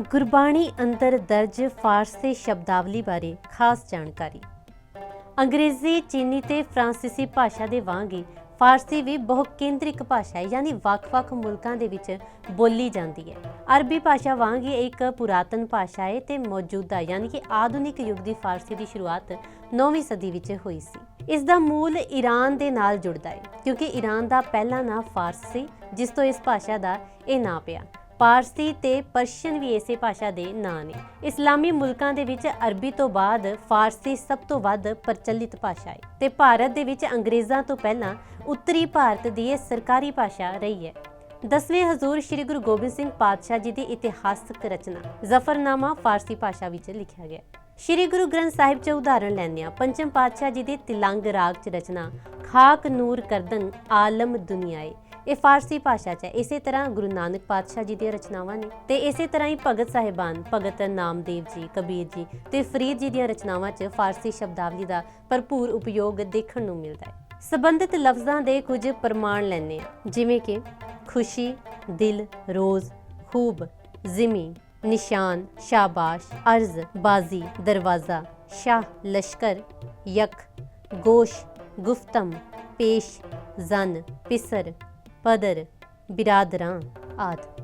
ਗੁਰਬਾਣੀ ਅੰਦਰ ਦਰਜ ਫਾਰਸੀ ਸ਼ਬਦਾਵਲੀ ਬਾਰੇ ਖਾਸ ਜਾਣਕਾਰੀ। ਅੰਗਰੇਜ਼ੀ, ਚੀਨੀ ਤੇ ਫਰਾਂਸੀਸੀ ਭਾਸ਼ਾ ਦੇ ਵਾਂਗ ਹੀ ਫਾਰਸੀ ਵੀ ਬਹੁ ਕੇਂਦਰਿਕ ਭਾਸ਼ਾ ਹੈ, ਯਾਨੀ ਵੱਖ-ਵੱਖ ਮੁਲਕਾਂ ਦੇ ਵਿੱਚ ਬੋਲੀ ਜਾਂਦੀ ਹੈ। ਅਰਬੀ ਭਾਸ਼ਾ ਵਾਂਗ ਹੀ ਇੱਕ ਪੁਰਾਤਨ ਭਾਸ਼ਾ ਹੈ ਤੇ ਮੌਜੂਦਾ, ਯਾਨੀ ਕਿ ਆਧੁਨਿਕ ਯੁੱਗ ਦੀ ਫਾਰਸੀ ਦੀ ਸ਼ੁਰੂਆਤ 9ਵੀਂ ਸਦੀ ਵਿੱਚ ਹੋਈ ਸੀ। ਇਸ ਦਾ ਮੂਲ ਈਰਾਨ ਦੇ ਨਾਲ ਜੁੜਦਾ ਹੈ, ਕਿਉਂਕਿ ਈਰਾਨ ਦਾ ਪਹਿਲਾ ਨਾਂ ਫਾਰਸ ਸੀ, ਜਿਸ ਤੋਂ ਇਸ ਭਾਸ਼ਾ ਦਾ ਇਹ ਨਾਂ ਪਿਆ। ਪਾਰਸੀ ਤੇ ਪਰਸ਼ੀਅਨ ਵੀ ਇਸੇ ਭਾਸ਼ਾ ਦੇ ਨਾਂ ਨੇ। ਇਸਲਾਮੀ ਮੁਲਕਾਂ ਦੇ ਵਿੱਚ ਅਰਬੀ ਤੋਂ ਬਾਅਦ ਫਾਰਸੀ ਸਭ ਤੋਂ ਵੱਧ ਪ੍ਰਚਲਿਤ ਭਾਸ਼ਾ ਹੈ ਤੇ ਭਾਰਤ ਦੇ ਵਿੱਚ ਅੰਗਰੇਜ਼ਾਂ ਤੋਂ ਪਹਿਲਾਂ ਉੱਤਰੀ ਭਾਰਤ ਦੀ ਇਹ ਸਰਕਾਰੀ ਭਾਸ਼ਾ ਰਹੀ ਹੈ ਦਸਵੇਂ ਹਜ਼ੂਰ ਸ੍ਰੀ ਗੁਰੂ ਗੋਬਿੰਦ ਸਿੰਘ ਪਾਤਸ਼ਾਹ ਜੀ ਦੀ ਇਤਿਹਾਸਕ ਰਚਨਾ, ਜ਼ਫਰਨਾਮਾ ਫਾਰਸੀ ਭਾਸ਼ਾ ਵਿੱਚ ਲਿਖਿਆ ਗਿਆ। ਸ੍ਰੀ ਗੁਰੂ ਗ੍ਰੰਥ ਸਾਹਿਬ 'ਚ ਉਦਾਹਰਣ ਲੈਂਦੇ ਹਾਂ ਪੰਚਮ ਪਾਤਸ਼ਾਹ ਜੀ ਦੀ ਤਿਲੰਗ ਰਾਗ 'ਚ ਰਚਨਾ, ਖਾਕ ਨੂਰ ਕਰਦਨ ਆਲਮ ਦੁਨੀਆਏ ਇਹ ਫਾਰਸੀ ਭਾਸ਼ਾ 'ਚ ਹੈ। ਇਸੇ ਤਰ੍ਹਾਂ ਗੁਰੂ ਨਾਨਕ ਪਾਤਸ਼ਾਹ ਜੀ ਦੀਆਂ ਰਚਨਾਵਾਂ ਨੇ ਤੇ ਇਸੇ ਤਰ੍ਹਾਂ ਹੀ ਭਗਤ ਸਾਹਿਬਾਨ, ਭਗਤ ਨਾਮਦੇਵ ਜੀ, ਕਬੀਰ ਜੀ ਤੇ ਫਰੀਦ ਜੀ ਦੀਆਂ ਰਚਨਾਵਾਂ 'ਚ ਫਾਰਸੀ ਸ਼ਬਦਾਵਲੀ ਦਾ ਭਰਪੂਰ ਉਪਯੋਗ ਦੇਖਣ ਨੂੰ ਮਿਲਦਾ ਹੈ। ਸੰਬੰਧਿਤ ਲਫ਼ਜ਼ਾਂ ਦੇ ਕੁਝ ਪ੍ਰਮਾਣ ਲੈਣੇ ਆ ਜਿਵੇਂ ਕਿ ਖੁਸ਼ੀ, ਦਿਲ, ਰੋਜ਼, ਖੂਬ, ਜ਼ਿਮੀ, ਨਿਸ਼ਾਨ, ਸ਼ਾਬਾਸ਼, ਅਰਜ਼, ਬਾਜ਼ੀ, ਦਰਵਾਜ਼ਾ, ਸ਼ਾਹ, ਲਸ਼ਕਰ ਯਕ ਗੋਸ਼, ਗੁਫਤਮ, ਪੇਸ਼, ਜ਼ਨ, ਪਿਸਰ। ਪਦਰ ਬਿਰਾਦਰਾਂ ਆਦਿ